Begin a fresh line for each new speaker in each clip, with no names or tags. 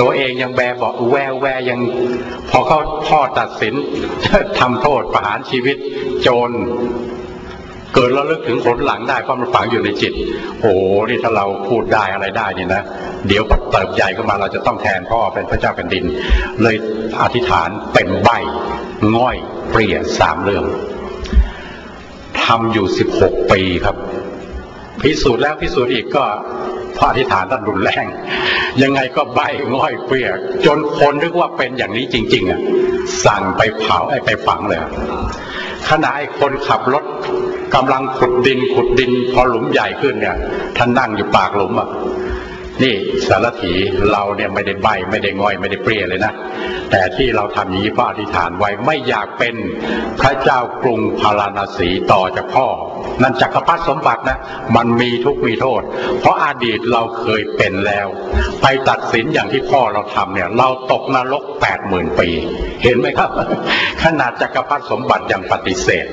ตัวเองยังแบบอกแววแวยังพอเขาพ่อตัดสินทำโทษประหารชีวิตโจรเกิดระลึกถึงผลหลังได้เพราะมันฝังอยู่ในจิต โอ้นี่ถ้าเราพูดได้อะไรได้นี่นะ เดี๋ยวเติบใหญ่ขึ้นมาเราจะต้องแทนพ่อเป็นพระเจ้าแผ่นดิน เลยอธิษฐานเป็นใบง่อยเปลี่ยสามเรื่องทำอยู่สิบหกปีครับ พิสูจน์แล้วพิสูจน์อีกก็ พระอธิษฐานท่านรุนแรง ยังไงก็ใบง่อยเปียก จนคนนึกว่าเป็นอย่างนี้จริง ๆอะสั่งไปเผาไอ้ไปฝังเลยขณะไอ้คนขับรถกำลังขุดดินขุดดิน พอหลุมใหญ่ขึ้นเนี่ย ท่านนั่งอยู่ปากหลุมอะ นี่สารถีเราเนี่ยไม่ได้ใบไม่ได้ง่อยไม่ได้เปรี้ยเลยนะ แต่ที่เราทำอย่างนี้เพราะอธิษฐานไว้ไม่อยากเป็นพระเจ้ากรุงพาราณสีต่อจากพ่อ นั่นจักรพรรดิสมบัตินะ มันมีทุกมีโทษ เพราะอดีตเราเคยเป็นแล้ว ไปตัดสินอย่างที่พ่อเราทำเนี่ย เราตกนรกแปดหมื่นปี เห็นไหมครับ ขนาดจักรพรรดิสมบัติยังปฏิเสธ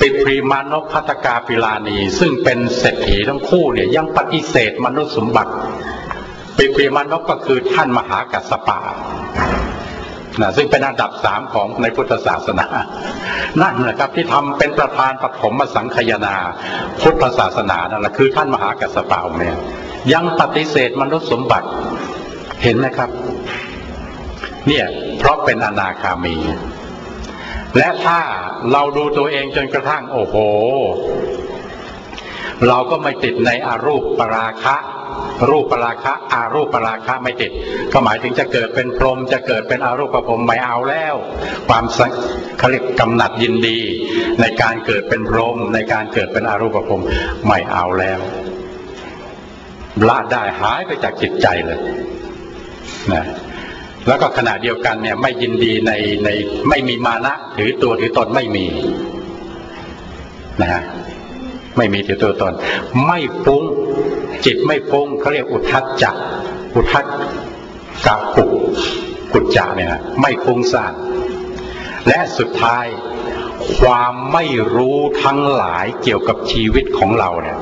ติปรีมานพพัตกาปิลานี ซึ่งเป็นเศรษฐีทั้งคู่เนี่ยยังปฏิเสธมนุษย์สมบัติ ปิปรีมานพก็คือท่านมหากัสปะนะซึ่งเป็นอันดับสามของในพุทธศาสนา นั่นแหละครับที่ทำเป็นประธานปฐมสังคยนาพุทธศาสนานั่นแหละคือท่านมหากัสสปะเนี่ยยังปฏิเสธมนุษย์สมบัติเห็นไหมครับ เนี่ยเพราะเป็นอนาคามี และถ้าเราดูตัวเองจนกระทั่งโอ้โห เราก็ไม่ติดในอารูปปราคะ รูปปราคะอารูปปราคะไม่ติด ก็หมายถึงจะเกิดเป็นพรหมจะเกิดเป็นอารูปภพไม่เอาแล้ว ความเขาเรียกกำหนัดยินดี ในการเกิดเป็นพรหมในการเกิดเป็นอารูปภพไม่เอาแล้วละได้หายไปจากจิตใจเลยนะ แล้วก็ขณะเดียวกันเนี่ยไม่ยินดีในในไม่มีมานะถือตัวถือตนไม่มีนะฮะไม่มีถือตัวตน ไม่ฟุ้งจิตไม่ฟุ้งเขาเรียกอุทัศจักอุทัศกะปุกกุจจะเนี่ยไม่ฟุ้งซ่านและสุดท้ายความไม่รู้ทั้งหลายเกี่ยวกับชีวิตของเราเนี่ย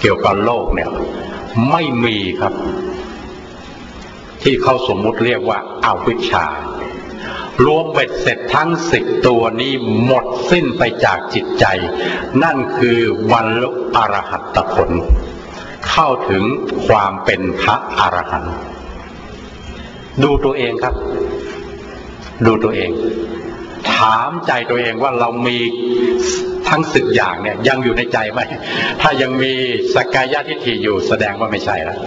เกี่ยวกับโลกเนี่ย ไม่มีครับ ที่เขาสมมุติเรียกว่าอาวิชชารวมเบ็ดเสร็จทั้งสิบตัวนี้หมดสิ้นไปจากจิตใจ นั่นคือบรรลุอรหัตผล เข้าถึงความเป็นพระอรหันต์ดูตัวเองครับ ดูตัวเอง ถามใจตัวเองว่าเรามีทั้งสิบอย่างเนี่ย ยังอยู่ในใจไหม ถ้ายังมีสกายะทิฏฐิอยู่แสดงว่าไม่ใช่แล้ว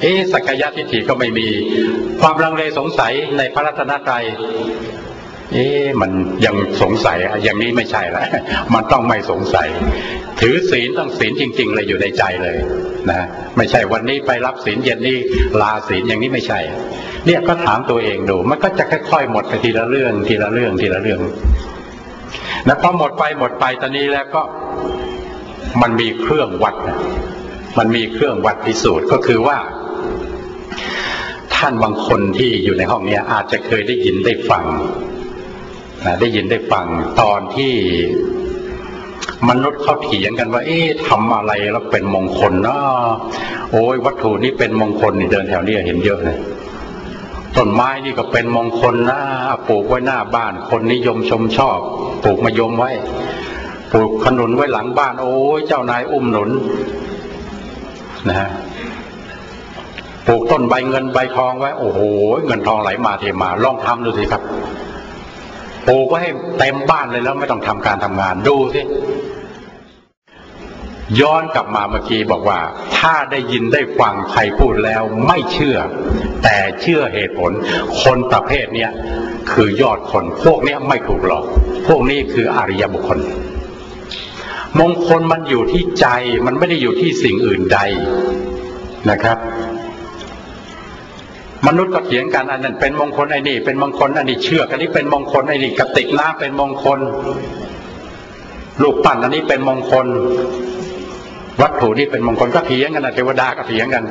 เอสักยะทิฏฐิก็ไม่มี ความลังเลสงสัยในพระรัตนตรัยเอ๊มันยังสงสัยอย่างนี้ไม่ใช่ล้วมันต้องไม่สงสัย ถือศีลต้องศีลจริง ๆ เลยอยู่ในใจเลยนะไม่ใช่วันนี้ไปรับศีลเย็นนี้ลาศีลอย่างนี้ไม่ใช่ เนี่ยก็ถามตัวเองดู มันก็จะค่อยๆหมดไปทีละเรื่อง ทีละเรื่องทีละเรื่องนะพอหมดไปหมดไปตอนนี้แล้วก็มันมีเครื่องวัด มันมีเครื่องวัดพิสูจน์ก็คือว่า ท่านบางคนที่อยู่ในห้องนี้อาจจะเคยได้ยินได้ฟังนะได้ยินได้ฟังตอนที่มนุษย์เขาเถียงกันว่า เอ๊ะทำอะไรแล้วเป็นมงคลเนาะโอ้ยวัตถุนี้เป็นมงคลนี่เดินแถวนี้เห็นเยอะเลยต้นไม้นี่ก็เป็นมงคลนะปลูกไว้หน้าบ้าน คนนิยมชมชอบ ปลูกมายมไว้ ปลูกขนุนไว้หลังบ้าน โอ้ยเจ้านายอุ้มหนุนนะฮะ ปลูกต้นใบเงินใบทองไว้ โอ้โห เงินทองไหลมาเทมา ลองทำดูสิครับปลูกไว้ให้เต็มบ้านเลยแล้วไม่ต้องทำการทำงานดูสิย้อนกลับมาเมื่อกี้บอกว่า ถ้าได้ยินได้ฟังใครพูดแล้วไม่เชื่อ แต่เชื่อเหตุผล คนประเภทเนี้ยคือยอดคน พวกเนี้ยไม่ถูกหลอก พวกนี้คืออริยบุคคล มงคลมันอยู่ที่ใจมันไม่ได้อยู่ที่สิ่งอื่นใดนะครับ มนุษย์ก็เถียงกันอันนั้นเป็นมงคลไอ้นี่เป็นมงคลอันนี้เชื่อกันนี้เป็นมงคลไอ้นี่กระติกน้ำเป็นมงคลลูกปั้นอันนี้เป็นมงคล วัตถุนี้เป็นมงคลก็เถียงกันนะเทวดาก็เถียงกัน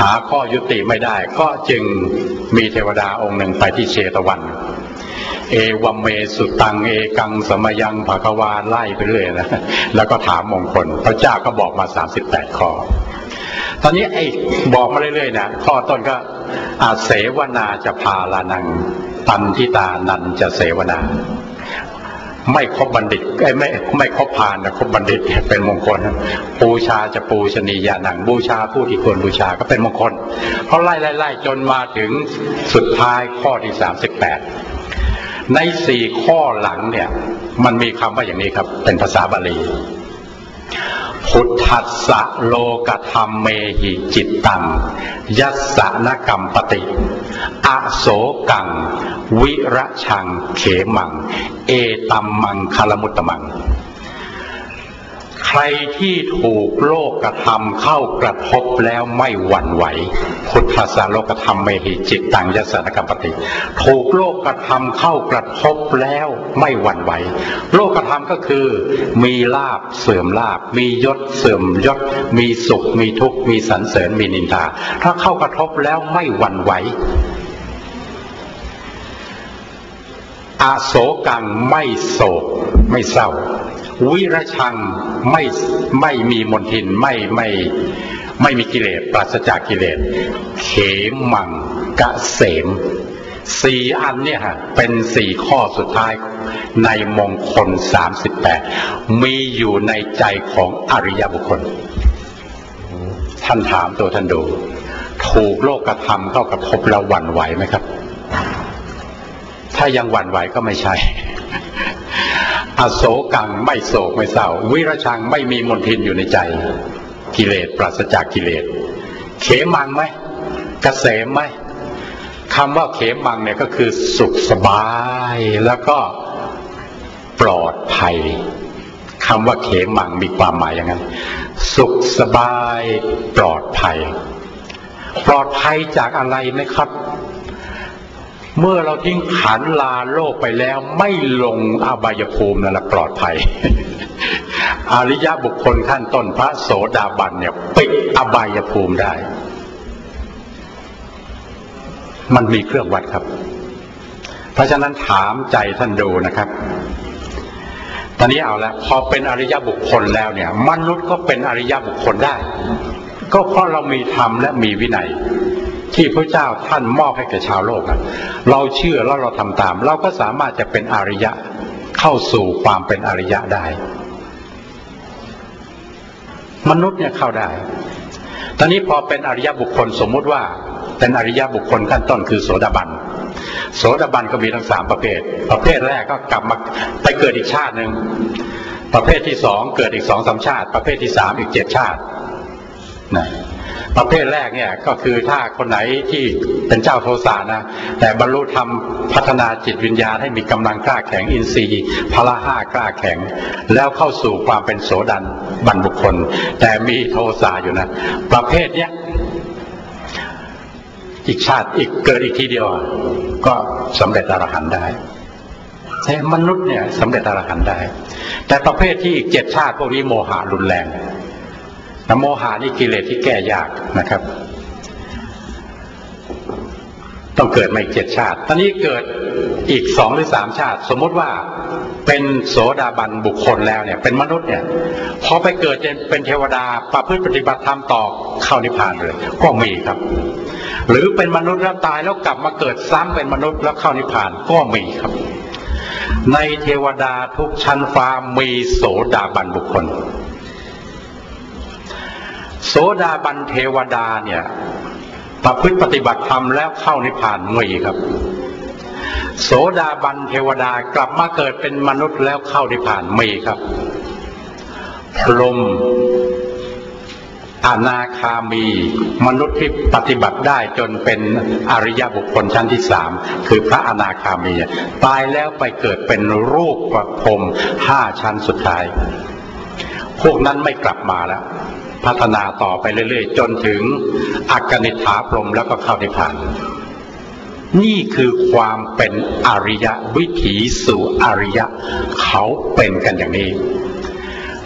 หาข้อยุติไม่ได้ ก็จึงมีเทวดาองค์หนึ่งไปที่เชตวัน เอวัมเมสุตังเอกังสมยังภควาไล่ไปเรื่อยนะแล้วก็ถามมงคล พระเจ้าก็บอกมาสามสิบแปดข้อตอนนี้ไอ้บอกมาเรื่อยๆนะข้อต้นก็ อาเสวนาจะพาลานังปันทิตานันจะเสวนา ไม่ครบบัณฑิตไม่ไม่ครบพานนะครบบัณฑิตเป็นมงคลบูชาจะปูชนียานังบูชาผู้ที่ควรบูชาก็เป็นมงคลเขาไล่ไล่ไล่จนมาถึงสุดท้ายข้อที่สามสิบแปดในสี่ข้อหลังเนี่ย มันมีคำว่าอย่างนี้ครับ เป็นภาษาบาลี พุทธัสสะโลกธรรมเมหิจิตตัง ยัสสนกรรมปติอโศกัง วิระชังเขมัง เอตัมมังคารมุตตมัง รที่ถูกโลกกระทำเข้ากระทบแล้วไม่หวั่นไหวพุทธสาโลกธรรมเมหิจิตตังยสนกรรมปติถูกโลกกระทำเข้ากระทบแล้วไม่หวั่นไหว โลกกระทำก็คือ มีลาบเสื่อมลาบ มียศเสื่อมยศ มีสุข มีทุกข์มีสรรเสริญมีนินทา ถ้าเข้ากระทบแล้วไม่หวั่นไหวอาโศกังไม่โศกไม่เศร้า วิรชังไม่ไม่มีมนทินไม่ไม่ไม่มีกิเลสปราศจากกิเลสเขมังกะเสมสี่อันเนี่ยฮะเป็นสี่ข้อสุดท้ายในมงคลสามสิบแปดมีอยู่ในใจของอริยบุคคล ท่านถามตัวท่านดูถูกโลกกระทำเข้ากระทบเราหวั่นไหวไหมครับ ถ้ายังหวั่นไหวก็ไม่ใช่ อโศกังไม่โศกไม่เศร้า วิรชังไม่มีมนทินอยู่ในใจ กิเลสปราศจากกิเลส เขมังไหมกเกษมไหมคำว่าเขมังเนี่ยก็คือสุขสบายแล้วก็ปลอดภัยคำว่าเขมังมีความหมายอย่างนั้น สุขสบายปลอดภัย ปลอดภัยจากอะไรไหมครับ เมื่อเราทิ้งขันลาโลกไปแล้ว ไม่ลงอบายภูมินั่นแหละปลอดภัย อริยบุคคลขั้นต้นพระโสดาบันเนี่ยปิดอบายภูมิได้ มันมีเครื่องวัดครับ เพราะฉะนั้นถามใจท่านดูนะครับ ตอนนี้เอาละพอเป็นอริยบุคคลแล้วเนี่ย มนุษย์ก็เป็นอริยบุคคลได้ ก็เพราะเรามีธรรมและมีวินัย ที่พระเจ้าท่านมอบให้แก่ชาวโลก เราเชื่อแล้วเราทำตาม เราก็สามารถจะเป็นอริยะเข้าสู่ความเป็นอริยะได้ มนุษย์เนี่ยเข้าได้ ตอนนี้พอเป็นอริยบุคคลสมมุติว่าเป็นอริยบุคคลขั้นต้นคือโสดาบัน โสดาบันก็มีทั้งสามประเภท ประเภทแรกก็กลับมาไปเกิดอีกชาติหนึ่ง ประเภทที่สองเกิดอีกสองสามชาติ ประเภทที่สามอีกเจ็ดชาตินะ ประเภทแรกเนี่ยก็คือถ้าคนไหนที่เป็นเจ้าโทสานะแต่บรรลุธรรมพัฒนาจิตวิญญาณให้มีกำลังกล้าแข็งอินทรีย์พละห้ากล้าแข็ง แล้วเข้าสู่ความเป็นโสดันบรรบุคคล แต่มีโทสาอยู่นะ ประเภทเนี้ยอีกชาติอีกเกิดอีกทีเดียว ก็สำเร็จอรหันต์ได้แต่มนุษย์เนี่ยสำเร็จอรหันต์ได้ แต่ประเภทที่อีกเจ็ดชาติพวกนี้โมหะรุนแรง โมหานี่กิเลสที่แก้ยากนะครับ ต้องเกิดมาอีกเจ็ดชาติ ตอนนี้เกิดอีกสองหรือสามชาติ สมมติว่าเป็นโสดาบันบุคคลแล้วเนี่ย เป็นมนุษย์เนี่ยพอไปเกิดเป็นเทวดาประพฤติปฏิบัติธรรมต่อเข้านิพพานเลยก็มีครับ หรือเป็นมนุษย์แล้วตายแล้วกลับมาเกิดซ้ำเป็นมนุษย์แล้วเข้านิพพานก็มีครับ ในเทวดาทุกชั้นฟ้ามีโสดาบันบุคคล ดาบันเทวดาเนี่ยประพฤติปฏิบัติธรรมแล้วเข้านิพพานมีครับ โสดาบันเทวดากลับมาเกิดเป็นมนุษย์แล้วเข้านิพพานมีครับ พรหมอนาคามี มนุษย์ที่ปฏิบัติได้จนเป็นอริยบุคคลชั้นที่สามคือพระอนาคามี ตายแล้วไปเกิดเป็นรูปประพรมห้าชั้นสุดท้าย พวกนั้นไม่กลับมาแล้ว พัฒนาต่อไปเรื่อยๆ จนถึงอักนิฐาพรมแล้วก็เข้านิพพาน นี่คือความเป็นอริยะวิถีสู่อริยะ เขาเป็นกันอย่างนี้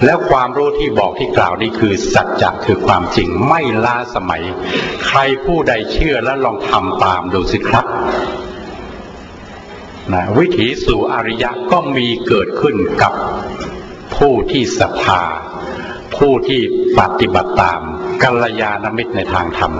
แล้วความรู้ที่บอกที่กล่าวนี่คือสัจจะคือความจริงไม่ล้าสมัย ใครผู้ใดเชื่อแล้วลองทำตามดูสิครับนะวิถีสู่อริยะก็มีเกิดขึ้นกับผู้ที่ศรัทธา ผู้ที่ปฏิบัติตามกัลยาณมิตรในทางธรรม